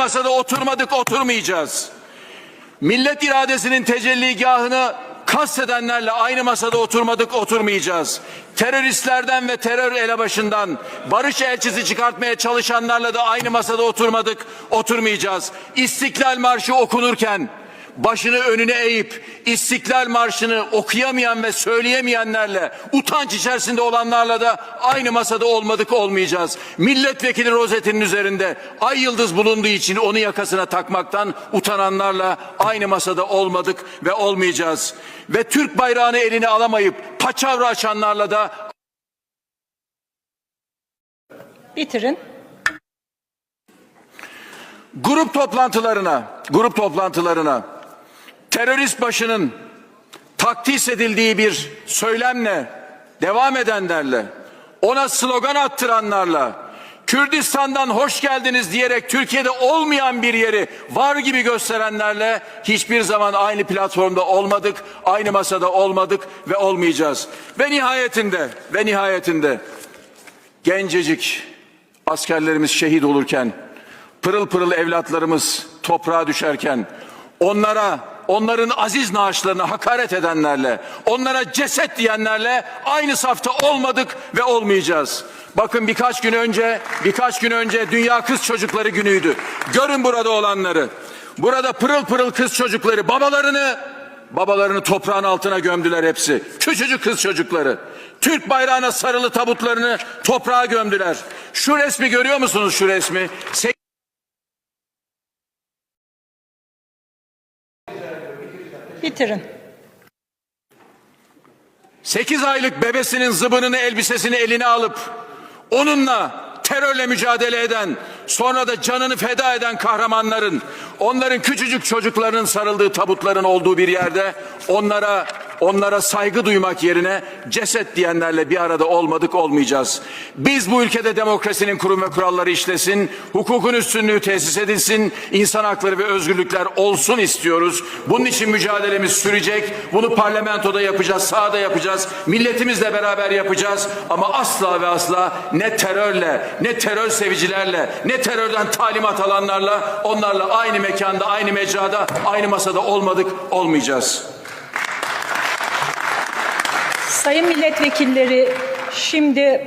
masada oturmadık, oturmayacağız. Millet iradesinin tecelligahını kastedenlerle aynı masada oturmadık, oturmayacağız. Teröristlerden ve terör elebaşından barış elçisi çıkartmaya çalışanlarla da aynı masada oturmadık, oturmayacağız. İstiklal Marşı okunurken başını önüne eğip İstiklal Marşı'nı okuyamayan ve söyleyemeyenlerle utanç içerisinde olanlarla da aynı masada olmadık olmayacağız. Milletvekili rozetinin üzerinde ay yıldız bulunduğu için onu yakasına takmaktan utananlarla aynı masada olmadık ve olmayacağız. Ve Türk bayrağını eline alamayıp paçavra açanlarla da Bitirin. grup toplantılarına, grup toplantılarına terörist başının takdis edildiği bir söylemle devam edenlerle, ona slogan attıranlarla, Kürdistan'dan hoş geldiniz diyerek Türkiye'de olmayan bir yeri var gibi gösterenlerle hiçbir zaman aynı platformda olmadık, aynı masada olmadık ve olmayacağız. Ve nihayetinde, ve nihayetinde gencecik askerlerimiz şehit olurken, pırıl pırıl evlatlarımız toprağa düşerken, onlara, onların aziz naaşlarına hakaret edenlerle, onlara ceset diyenlerle aynı safta olmadık ve olmayacağız. Bakın birkaç gün önce, birkaç gün önce Dünya Kız Çocukları Günü'ydü. Görün burada olanları. Burada pırıl pırıl kız çocukları babalarını Babalarını toprağın altına gömdüler hepsi. Küçücük kız çocukları. Türk bayrağına sarılı tabutlarını toprağa gömdüler. Şu resmi görüyor musunuz şu resmi? Bitirin. 8 aylık bebesinin zıbınını elbisesini eline alıp onunla terörle mücadele eden sonra da canını feda eden kahramanların onların küçücük çocuklarının sarıldığı tabutların olduğu bir yerde onlara onlara saygı duymak yerine ceset diyenlerle bir arada olmadık olmayacağız. Biz bu ülkede demokrasinin kurum ve kuralları işlesin, hukukun üstünlüğü tesis edilsin, insan hakları ve özgürlükler olsun istiyoruz. Bunun için mücadelemiz sürecek. Bunu parlamentoda yapacağız, sahada yapacağız, milletimizle beraber yapacağız. Ama asla ve asla ne terörle, ne terör sevicilerle, ne terörden talimat alanlarla, onlarla aynı mekanda, aynı mecrada, aynı masada olmadık, olmayacağız. Sayın milletvekilleri şimdi